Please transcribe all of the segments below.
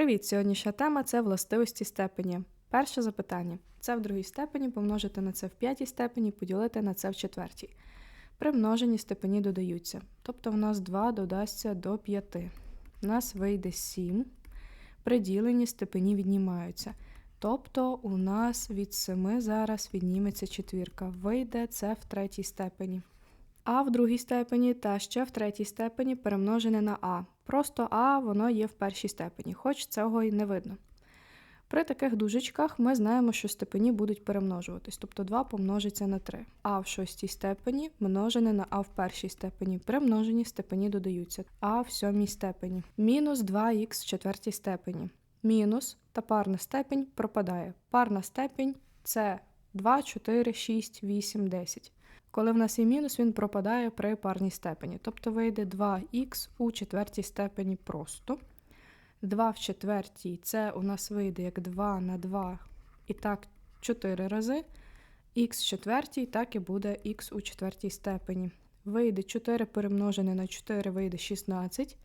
Привіт! Сьогоднішня тема це властивості степені. Перше запитання: це в другій степені помножити на це в п'ятій степені, поділити на це в четвертій. При множенні степені додаються. Тобто в нас 2 додасться до 5. У нас вийде 7. При діленні степені віднімаються. Тобто у нас від 7 зараз відніметься четвірка. Вийде це в третій степені. А в другій степені та ще в третій степені перемножене на А. Просто А воно є в першій степені, хоч цього й не видно. При таких дужечках ми знаємо, що степені будуть перемножуватись, тобто 2 помножиться на 3. А в шостій степені множене на А в першій степені. При множенні степені додаються А в сьомій степені. Мінус 2х в четвертій степені. Мінус та парна степень пропадає. Парна степень це 2, 4, 6, 8, 10. Коли в нас є мінус, він пропадає при парній степені. Тобто вийде 2х у четвертій степені просто. 2 в четвертій це у нас вийде як 2 на 2 і так 4 рази. Х в четвертій, так і буде х у четвертій степені. Вийде 4 перемножене на 4 вийде 16,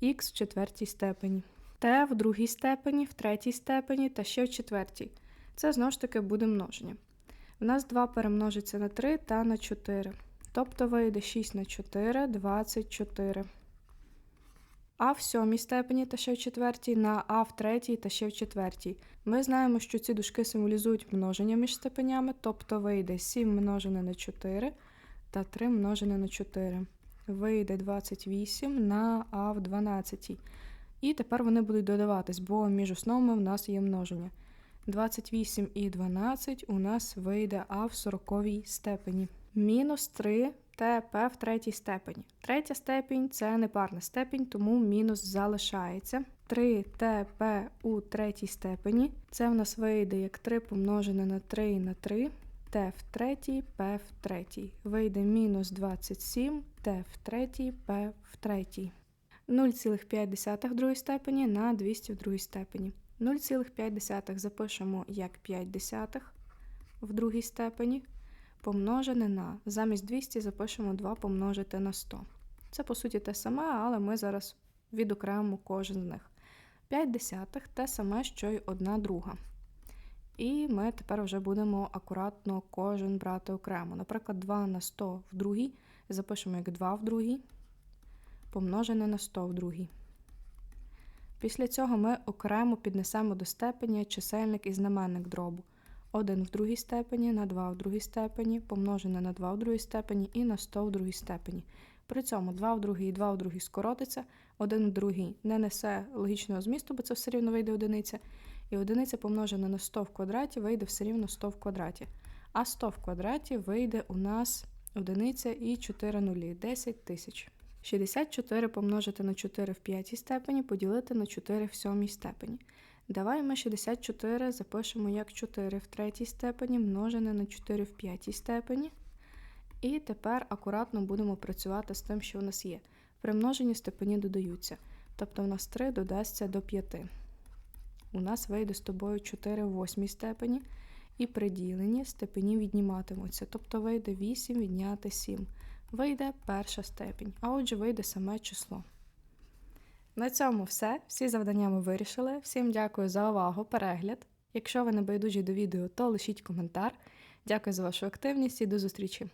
х в четвертій степені. Т в другій степені, в третій степені та ще в четвертій. Це знову ж таки буде множення. У нас 2 перемножиться на 3 та на 4. Тобто вийде 6 на 4, 24. А в сьомій степені та ще в четвертій на А в третій та ще в четвертій. Ми знаємо, що ці дужки символізують множення між степенями, тобто вийде 7 множене на 4 та 3 множене на 4. Вийде 28 на А в 12. І тепер вони будуть додаватись, бо між основами в нас є множення. 28 і 12 у нас вийде А в 40 степені. Мінус 3 ТП в третій степені. Третя степінь це непарна степінь, тому мінус залишається. 3 ТП у третій степені. Це в нас вийде як 3 помножене на 3 на 3. Т в третій, П в третій. Вийде мінус 27, Т в третій, П в третій. 0,5 в другій степені на 200 в другій степені. 0,5 запишемо як 5 десятих в другій степені. Помножене на замість 200 запишемо 2 помножити на 100. Це, по суті, те саме, але ми зараз відокремимо кожен з них. 5 десятих те саме, що й 1 друга. І ми тепер вже будемо акуратно кожен брати окремо. Наприклад, 2 на 100 в другій запишемо як 2 в другій, помножене на 100 в другій. Після цього ми окремо піднесемо до степені чисельник і знаменник дробу. 1 в другій степені на 2 в другій степені, помножене на 2 в другій степені і на 100 в другій степені. При цьому 2 в другій і 2 в другій скоротиться, 1 в другій не несе логічного змісту, бо це все рівно вийде одиниця. І одиниця помножена на 100 в квадраті вийде все рівно 100 в квадраті. А 100 в квадраті вийде у нас одиниця і 4 нулі 10 тисяч. 64 помножити на 4 в п'ятій степені, поділити на 4 в сьомій степені. Давай ми 64 запишемо як 4 в третій степені, множене на 4 в п'ятій степені. І тепер акуратно будемо працювати з тим, що у нас є. При множенні степені додаються. Тобто у нас 3 додасться до 5. У нас вийде з тобою 4 в восьмій степені. І при діленні степені відніматимуться. Тобто вийде 8 відняти 7 вийде перша степінь, а отже, вийде саме число. На цьому все. Всі завдання ми вирішили. Всім дякую за увагу, перегляд. Якщо ви не байдужі до відео, то лишіть коментар. Дякую за вашу активність і до зустрічі!